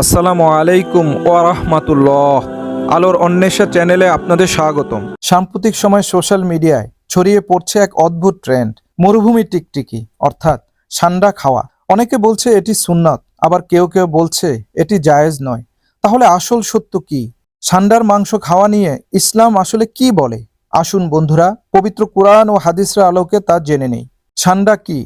আসসালামু আলাইকুম ওয়ারহমাতুল্লাহ আলোর অন্বেষা চ্যানেলে আপনাদের স্বাগতম। সাম্প্রতিক সময় সোশ্যাল মিডিয়ায় ছড়িয়ে পড়ছে এক অদ্ভুত ট্রেন্ড, মরুভূমি টিকটিকি, অর্থাৎ সান্ডা খাওয়া। অনেকে বলছে এটি সুন্নত, আবার কেউ কেউ বলছে এটি জায়েজ নয়। তাহলে আসল সত্য কি? সান্ডার মাংস খাওয়া নিয়ে ইসলাম আসলে কি বলে? আসুন বন্ধুরা, পবিত্র কোরআন ও হাদিসের আলোকে তা জেনে নেই। সান্ডা কি?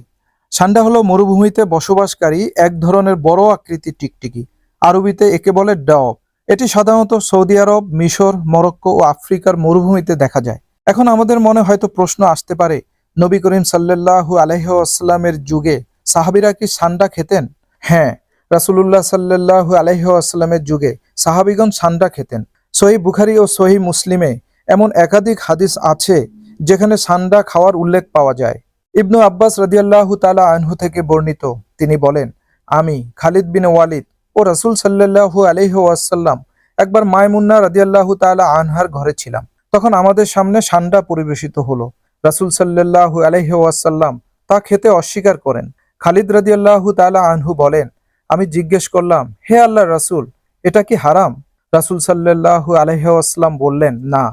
সান্ডা হলো মরুভূমিতে বসবাসকারী এক ধরনের বড় আকৃতির টিকটিকি। আরবিতে একে বলে ডব। এটি সাধারণত সৌদি আরব, মিশর, মরক্কো ও আফ্রিকার মরুভূমিতে দেখা যায়। এখন আমাদের মনে হয়তো প্রশ্ন আসতে পারে, নবী করিম সাল্লাল্লাহু আলহিহাস্লামের যুগে সাহাবিরা কি সান্ডা খেতেন? হ্যাঁ রাসূলুল্লাহ সাল্লাল্লাহু আলহিহাস্লামের যুগে সাহাবিগণ সান্ডা খেতেন। সহি বুখারি ও সহি মুসলিমে এমন একাধিক হাদিস আছে যেখানে সান্ডা খাওয়ার উল্লেখ পাওয়া যায়। ইবনু আব্বাস রাদিয়াল্লাহু তালা আনহু থেকে বর্ণিত। তিনি বলেন, আমি, খালিদ বিন ওয়ালিদ ও রাসূল সাল্লাল্লাহু আলাইহি ওয়াসাল্লাম একবার মায়মুন্না রাদিয়াল্লাহু তাআলা আনহার ঘরে ছিলাম। তখন আমাদের সামনে সান্ডা পরিবেশিত হলো। রাসূল আলাইহি ওয়াসাল্লাম তা খেতে অস্বীকার করেন। খালিদ রাদিয়াল্লাহু তাআলা আনহু বলেন, আমি জিজ্ঞেস করলাম, হে আল্লাহ রাসূল, এটা কি হারাম? রাসুল সাল্লাল্লাহু আলাইহি ওয়াসাল্লাম বললেন, না,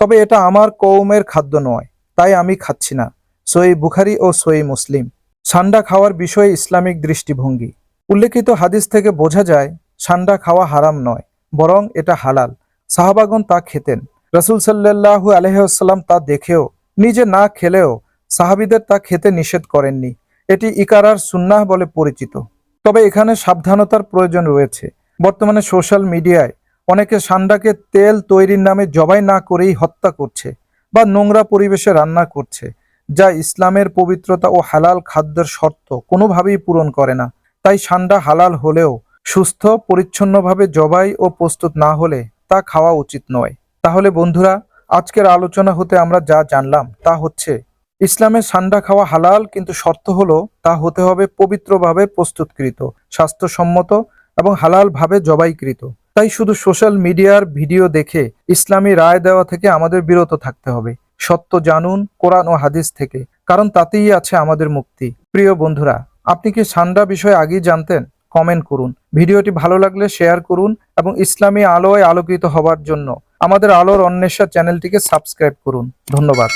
তবে এটা আমার কৌমের খাদ্য নয়, তাই আমি খাচ্ছি না। সই বুখারি ও সই মুসলিম। সান্ডা খাওয়ার বিষয়ে ইসলামিক দৃষ্টিভঙ্গি। উল্লেখিত হাদিস থেকে বোঝা যায়, সান্ডা খাওয়া হারাম নয়, বরং এটা হালাল। সাহাবাগন তা খেতেন। রসুল সাল্লাহু আলহাম তা দেখেও, নিজে না খেলেও সাহাবিদের তা খেতে নিষেধ করেননি। এটি ইকারার সুন্নাহ বলে পরিচিত। তবে এখানে সাবধানতার প্রয়োজন রয়েছে। বর্তমানে সোশ্যাল মিডিয়ায় অনেকে সান্ডাকে তেল তৈরির নামে জবাই না করেই হত্যা করছে বা নোংরা পরিবেশে রান্না করছে, যা ইসলামের পবিত্রতা ও হালাল খাদ্যের শর্ত কোনোভাবেই পূরণ করে না। তাই সান্ডা হালাল হলেও সুস্থ, পরিচ্ছন্নভাবে জবাই ও প্রস্তুত না হলে তা খাওয়া উচিত নয়। তাহলে বন্ধুরা, আজকের আলোচনা হতে আমরা যা জানলাম তা হচ্ছে, ইসলামে সান্ডা খাওয়া হালাল কিন্তু শর্ত হলো তা হতে হবে পবিত্রভাবে প্রস্তুতকৃত, স্বাস্থ্যসম্মত এবং হালালভাবে জবাইকৃত। তাই শুধু সোশ্যাল মিডিয়ার ভিডিও দেখে ইসলামী রায় দেওয়া থেকে আমাদের বিরত থাকতে হবে। সত্য জানুন, কোরআন ও হাদিস থেকে, কারণ তাতেই আছে আমাদের মুক্তি। প্রিয় বন্ধুরা আপনি কি সান্ডা বিষয়ে আগেই জানতেন? কমেন্ট করুন। ভিডিওটি ভালো লাগলে শেয়ার করুন এবং ইসলামী আলোয় আলোকিত হবার জন্য আমাদের আলোর অন্বেষা চ্যানেলটিকে সাবস্ক্রাইব করুন। ধন্যবাদ।